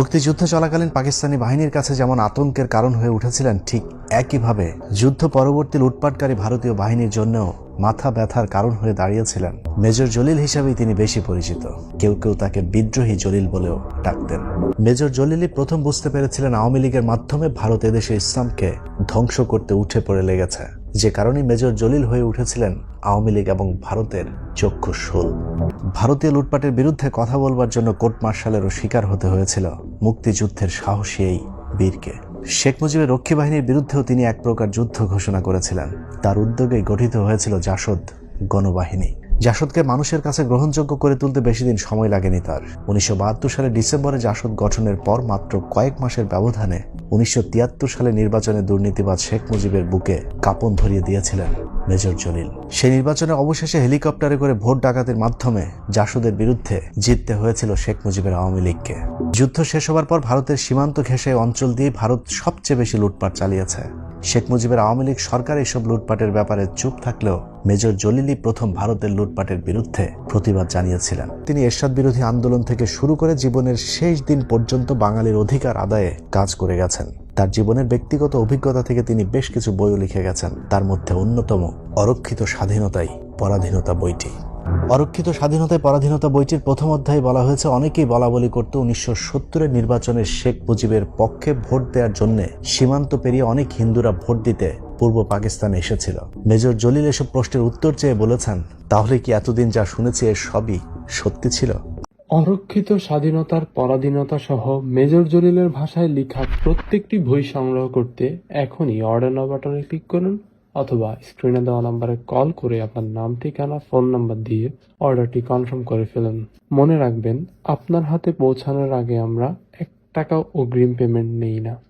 মুক্তিযুদ্ধ চলাকালীন পাকিস্তানি বাহিনীর কাছে যেমন আতঙ্কের কারণ হয়ে উঠেছিলেন, ঠিক একইভাবে যুদ্ধ পরবর্তী লুটপাটকারী ভারতীয় বাহিনীর জন্যও মাথা ব্যথার কারণ হয়ে দাঁড়িয়েছিলেন। মেজর জলিল হিসাবেই তিনি বেশি পরিচিত। কেউ কেউ তাকে বিদ্রোহী জলিল বলেও ডাকতেন। মেজর জলিলই প্রথম বুঝতে পেরেছিলেন আওয়ামী লীগের মাধ্যমে ভারত এদেশে ইসলামকে ধ্বংস করতে উঠে পড়ে লেগেছে। যে কারণে মেজর জলিল হয়ে উঠেছিলেন আওয়ামী লীগ এবং ভারতের চক্ষু শোল। ভারতীয় লুটপাটের বিরুদ্ধে কথা বলবার জন্য কোর্ট মার্শালেরও শিকার হতে হয়েছিল মুক্তিযুদ্ধের সাহসী এই বীরকে। শেখ মুজিবের রক্ষী বাহিনীর বিরুদ্ধেও তিনি এক প্রকার যুদ্ধ ঘোষণা করেছিলেন। তার উদ্যোগে গঠিত হয়েছিল জাসদ গণবাহিনী। জাসদকে মানুষের কাছে গ্রহণযোগ্য করে তুলতে বেশি দিন সময় লাগেনি তার। উনিশশো বাহাত্তর সালে ডিসেম্বরে জাসদ গঠনের পর মাত্র কয়েক মাসের ব্যবধানে উনিশশো তিয়াত্তর সালে নির্বাচনে দুর্নীতিবাদ শেখ মুজিবের বুকে কাপন ধরিয়ে দিয়েছিলেন মেজর জলিল। সেই নির্বাচনে অবশেষে হেলিকপ্টারে করে ভোট ডাকাতির মাধ্যমে জাসুদের বিরুদ্ধে জিততে হয়েছিল শেখ মুজিবের আওয়ামী লীগকে। যুদ্ধ শেষ হবার পর ভারতের সীমান্ত ঘেঁষে অঞ্চল দিয়ে ভারত সবচেয়ে বেশি লুটপাট চালিয়েছে। শেখ মুজিবের আওয়ামী লীগ সরকার এসব লুটপাটের ব্যাপারে চুপ থাকলেও মেজর জলিলি প্রথম ভারতের লুটপাটের বিরুদ্ধে প্রতিবাদ জানিয়েছিলেন। তিনি এরশাদ বিরোধী আন্দোলন থেকে শুরু করে জীবনের শেষ দিন পর্যন্ত বাঙালির অধিকার আদায়ে কাজ করে গেছেন। তার জীবনের ব্যক্তিগত অভিজ্ঞতা থেকে তিনি বেশ কিছু বইও লিখে গেছেন। তার মধ্যে অন্যতম অরক্ষিত স্বাধীনতাই পরাধীনতা বইটি। অরক্ষিত স্বাধীনতায় পরাধীনতা বইটির প্রথম অধ্যায়ে বলা হয়েছে, অনেকেই বলা বলি করত উনিশশো সত্তরের নির্বাচনে শেখ মুজিবের পক্ষে ভোট দেওয়ার জন্য সীমান্ত পেরিয়ে অনেক হিন্দুরা ভোট দিতে পূর্ব পাকিস্তানে এসেছিল। মেজর জলিল এসব প্রশ্নের উত্তর চেয়ে বলেছেন, তাহলে কি এতদিন যা শুনেছি এর সবই সত্যি ছিল? অরক্ষিত স্বাধীনতার পরাধীনতা সহ মেজর জলিলের ভাষায় লেখা প্রত্যেকটি বই সংগ্রহ করতে এখনই অর্ডার নাও বাটনে ক্লিক করুন। অথবা স্ক্রিনে দেওয়া নাম্বারে কল করে আপনার নাম, ঠিকানা ফোন নাম্বার দিয়ে অর্ডারটি কনফার্ম করে ফেলুন। মনে রাখবেন, আপনার হাতে পৌঁছানোর আগে আমরা এক টাকাও অগ্রিম পেমেন্ট নেই না।